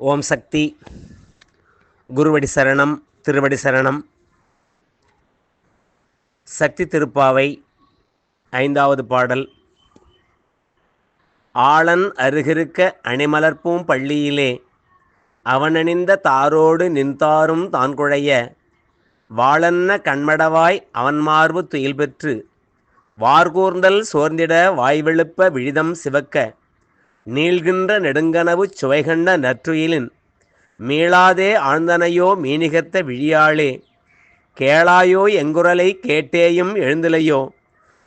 ஓம் சக்தி. குருவடி சரணம் திருவடி சரணம். சக்தி திருப்பாவை ஐந்தாவது பாடல். ஆளன் அருகிருக்க அணிமலர்ப்பும் பள்ளியிலே அவனணிந்த தாரோடு நின்றாரும் தான் குழைய வாழன்ன கண்மடவாய் அவன் மார்பு துயில் பெற்று வார்கூர்ந்தல் சோர்ந்திட வாய்வெழுப்ப விழிதம் சிவக்க நீள்கின்ற நெடுங்கனவு சுவைகண்ட நற்றுயிலின் மீளாதே ஆழ்ந்தனையோ மீனிகத்த விழியாளே கேளாயோ எங்குரலை கேட்டேயும் எழுந்திலையோ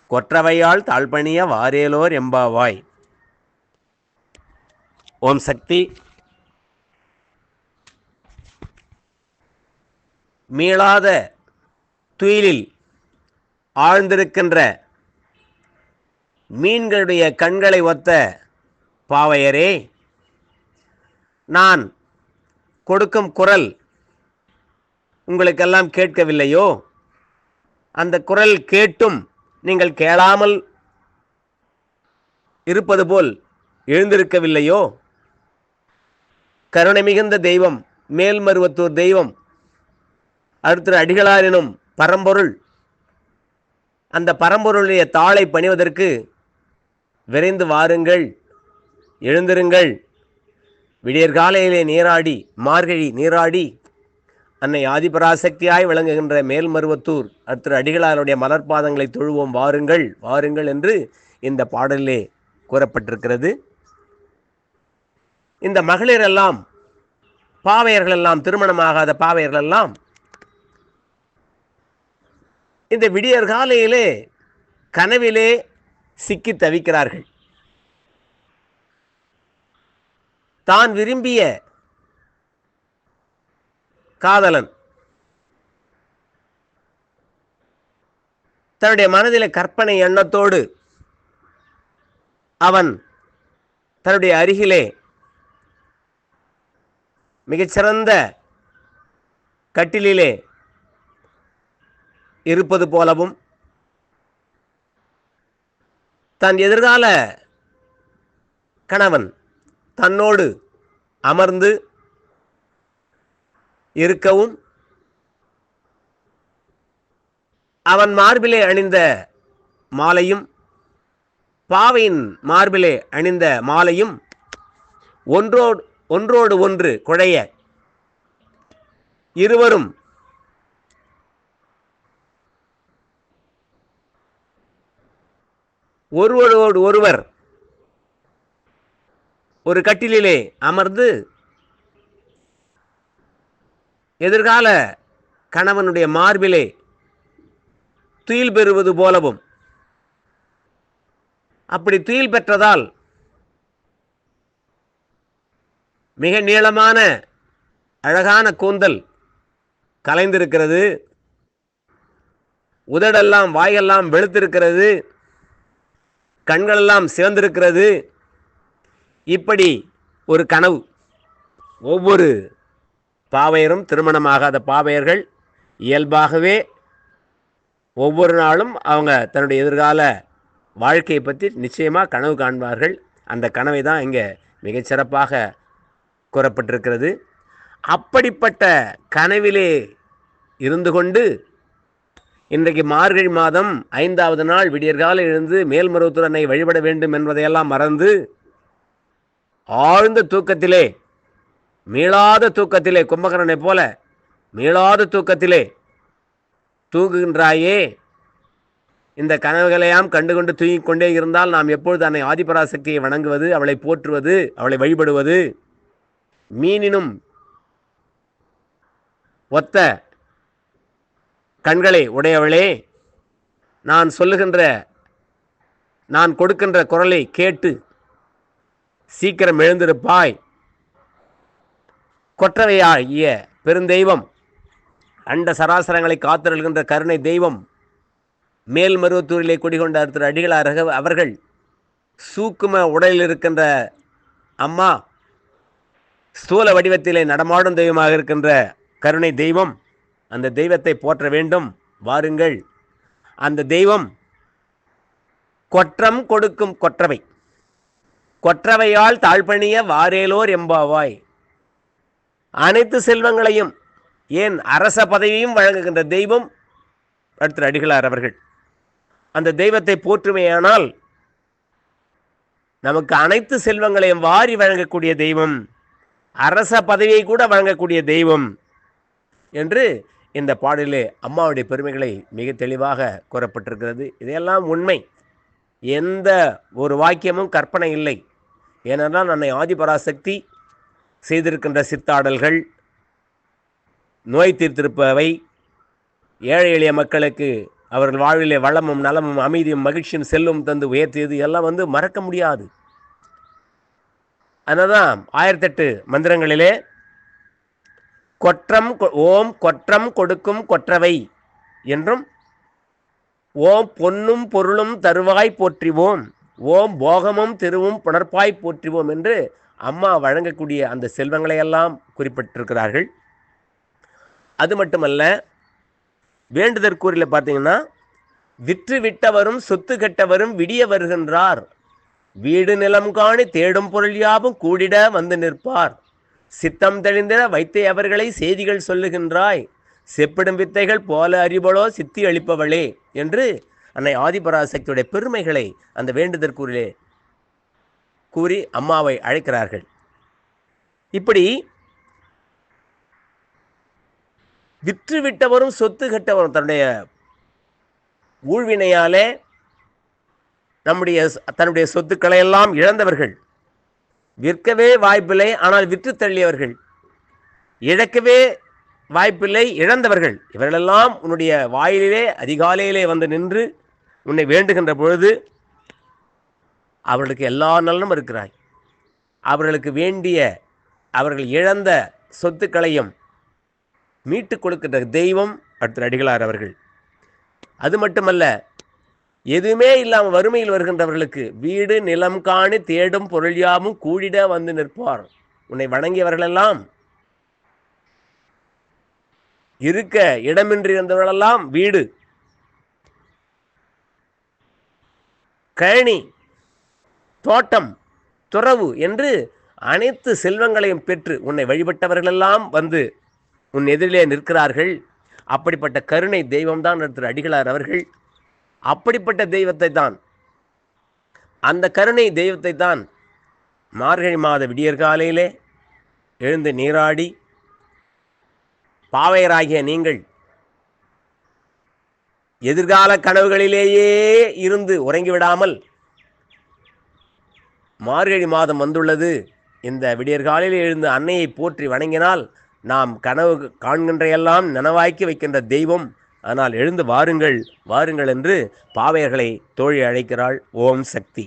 கொற்றவையால் தாழ்பணிய வாரேலோர் எம்பாவாய். ஓம் சக்தி. மீளாத துயிலில் ஆழ்ந்திருக்கின்ற மீன்களுடைய கண்களை ஒத்த பாவையரே நான் கொடுக்கும் குரல் உங்களுக்கெல்லாம் கேட்கவில்லையோ? அந்த குரல் கேட்டும் நீங்கள் கேளாமல் இருப்பது போல் எழுந்திருக்கவில்லையோ? கருணை மிகுந்த தெய்வம் மேல்மருவத்தூர் தெய்வம் அடுத்த அடிகளார் எனும் பரம்பொருள். அந்த பரம்பொருளுடைய தாளை பணிவதற்கு விரைந்து வாருங்கள். எழுந்திருங்கள். விடியற்காலையிலே நீராடி மார்கழி நீராடி அன்னை ஆதிபராசக்தியாய் விளங்குகின்ற மேல்மருவத்தூர் அடுத்த அடிகளாருடைய மலர்பாதங்களை தொழுவோம் வாருங்கள் வாருங்கள் என்று இந்த பாடலிலே கூறப்பட்டிருக்கிறது. இந்த மகளிரெல்லாம் பாவையர்களெல்லாம் பாவையர்கள் எல்லாம் திருமணமாகாத பாவையர்கள் எல்லாம் இந்த விடியற்காலையிலே கனவிலே சிக்கி தவிக்கிறார்கள். தான் விரும்பிய காதலன் தன்னுடைய மனதில கற்பனை எண்ணத்தோடு அவன் தன்னுடைய அருகிலே மிகச்சிறந்த கட்டிலிலே இருப்பது போலவும் தன் எதிர்கால கணவன் தன்னோடு அமர்ந்து இருக்கவும் அவன் மார்பிலே அணிந்த மாலையும் பாவையின் மார்பிலே அணிந்த மாலையும் ஒன்றோடு ஒன்றோடு ஒன்று குழைய இருவரும் ஒருவரோடு ஒருவர் ஒரு கட்டிலிலே அமர்ந்து எதிர்கால கணவனுடைய மார்பிலே துயில் பெறுவது போலவும் அப்படி துயில் பெற்றதால் மிக நீளமான அழகான கூந்தல் கலைந்திருக்கிறது. உதடெல்லாம் வாயெல்லாம் வெளுத்திருக்கிறது. கண்களெல்லாம் சிவந்திருக்கிறது. இப்படி ஒரு கனவு. ஒவ்வொரு பாவையரும் திருமணமாகாத பாவையர்கள் இயல்பாகவே ஒவ்வொரு நாளும் அவங்க தன்னுடைய எதிர்கால வாழ்க்கையை பற்றி நிச்சயமாக கனவு காண்பார்கள். அந்த கனவை தான் இங்கே மிகச்சிறப்பாக கூறப்பட்டிருக்கிறது. அப்படிப்பட்ட கனவிலே இருந்து கொண்டு இன்றைக்கு மார்கழி மாதம் ஐந்தாவது நாள் விடியற்கால எழுந்து மேல்மருவத்துறனை வழிபட வேண்டும் என்பதையெல்லாம் மறந்து ஆழ்ந்த தூக்கத்திலே மீளாத தூக்கத்திலே கும்பகரனை போல மீளாத தூக்கத்திலே தூங்குகின்றாயே. இந்த கனவுகளையாம் கண்டுகொண்டு தூங்கிக் கொண்டே இருந்தால் நாம் எப்பொழுது அன்னை ஆதிபராசக்தியை வணங்குவது அவளை போற்றுவது அவளை வழிபடுவது? மீனினும் ஒத்த கண்களை உடையவளே நான் சொல்லுகின்ற நான் கொடுக்கின்ற குரலை கேட்டு சீக்கிரம் எழுந்திருப்பாய். கொற்றவையாகிய பெருந்தெய்வம் அண்ட சராசரங்களை காத்திருக்கின்ற கருணை தெய்வம் மேல்மருவத்தூரிலே குடிகொண்ட திரு அடிகளார் அவர்கள் சூக்கும உடலில் இருக்கின்ற அம்மா ஸ்தூல வடிவத்திலே நடமாடும் தெய்வமாக இருக்கின்ற கருணை தெய்வம் அந்த தெய்வத்தை போற்ற வேண்டும். வாருங்கள். அந்த தெய்வம் கொற்றம் கொடுக்கும் கொற்றவை. கொற்றவையால் தாழ்பணிய வாரேலோர் எம்பாவாய் அனைத்து செல்வங்களையும் ஏன் அரச பதவியும் வழங்குகின்ற தெய்வம்? அடுத்த அடிகளார் அவர்கள். அந்த தெய்வத்தை போற்றுமையானால் நமக்கு அனைத்து செல்வங்களையும் வாரி வழங்கக்கூடிய தெய்வம் அரச பதவியை கூட வழங்கக்கூடிய தெய்வம் என்று இந்த பாடலிலே அம்மாவுடைய பெருமைகளை மிக தெளிவாக கூறப்பட்டிருக்கிறது. இதையெல்லாம் உண்மை. எந்த ஒரு வாக்கியமும் கற்பனை இல்லை. ஏனென்றால் அன்னை ஆதிபராசக்தி செய்திருக்கின்ற சித்தாடல்கள் நோய் தீர்த்திருப்பவை ஏழை எளிய மக்களுக்கு அவர்கள் வாழ்விலே வளமும் நலமும் அமைதியும் மகிழ்ச்சியும் செல்லும் தந்து உயர்த்தியது எல்லாம் வந்து மறக்க முடியாது. அதனால்தான் ஆயிரத்தெட்டு மந்திரங்களிலே கொற்றம் கொ- ஓம் கொற்றம் கொடுக்கும் கொற்றவை என்றும் ஓம் பொன்னும் பொருளும் தருவாய் போற்றிவோம் ஓம் போகமும் தெருவும் புணர்ப்பாய் போற்றுவோம் என்று அம்மா வழங்கக்கூடிய அந்த செல்வங்களை எல்லாம் குறிப்பிட்டிருக்கிறார்கள். அது மட்டுமல்ல வேண்டுதற்கூறில் பார்த்தீங்கன்னா விற்று விட்டவரும் சொத்து கெட்டவரும் விடிய வருகின்றார். வீடு நிலம் காணி தேடும் பொருள் யாவும் கூடிட வந்து நிற்பார். சித்தம் தெளிந்திட வைத்தே அவர்களை செய்திகள் சொல்லுகின்றாய். செப்பிடும் வித்தைகள் போல அறிவளோ சித்தி அளிப்பவளே என்று அன்னை ஆதிபராசக்தியுடைய பெருமைகளை அந்த வேண்டுதற்கூறிலே கூறி அம்மாவை அழைக்கிறார்கள். இப்படி விற்று விட்டவரும் சொத்து கெட்டவரும் தன்னுடைய ஊழ்வினையாலே நம்முடைய தன்னுடைய சொத்துக்களை எல்லாம் இழந்தவர்கள். விற்கவே வாய்ப்பில்லை ஆனால் விற்று தள்ளியவர்கள். இழக்கவே வாய்ப்பில்லை இழந்தவர்கள். இவர்களெல்லாம் உன்னுடைய வாயிலே அதிகாலையிலே வந்து நின்று உன்னை வேண்டுகின்ற பொழுது அவர்களுக்கு எல்லா நலனும் இருக்கிறாய். அவர்களுக்கு வேண்டிய அவர்கள் இழந்த சொத்துக்களையும் மீட்டுக் கொடுக்கின்ற தெய்வம் அடுத்த அடிகளார் அவர்கள். அது மட்டுமல்ல எதுவுமே இல்லாமல் வறுமையில் வருகின்றவர்களுக்கு வீடு நிலம் காணி தேடும் பொருள் யாவும் கூடிட வந்து நிற்பார். உன்னை வணங்கியவர்களெல்லாம் இருக்க இடமின்றி இருந்தவர்களெல்லாம் வீடு கழனி தோட்டம் துறவு என்று அனைத்து செல்வங்களையும் பெற்று உன்னை வழிபட்டவர்களெல்லாம் வந்து உன் எதிரிலே நிற்கிறார்கள். அப்படிப்பட்ட கருணை தெய்வம்தான் திரு அடிகளார் அவர்கள். அப்படிப்பட்ட தெய்வத்தை தான் அந்த கருணை தெய்வத்தை தான் மார்கழி மாத விடியற்காலையிலே எழுந்து நீராடி பாவையராகிய நீங்கள் எதிர்கால கனவுகளிலேயே இருந்து உறங்கிவிடாமல் மார்கழி மாதம் வந்துள்ளது. இந்த விடியற்காலில் எழுந்து அன்னையை போற்றி வணங்கினால் நாம் கனவு காண்கின்ற எல்லாம் நனவாக்கி வைக்கின்ற தெய்வம். ஆனால் எழுந்து வாருங்கள் வாருங்கள் என்று பாவையர்களை தோழி அழைக்கிறாள். ஓம் சக்தி.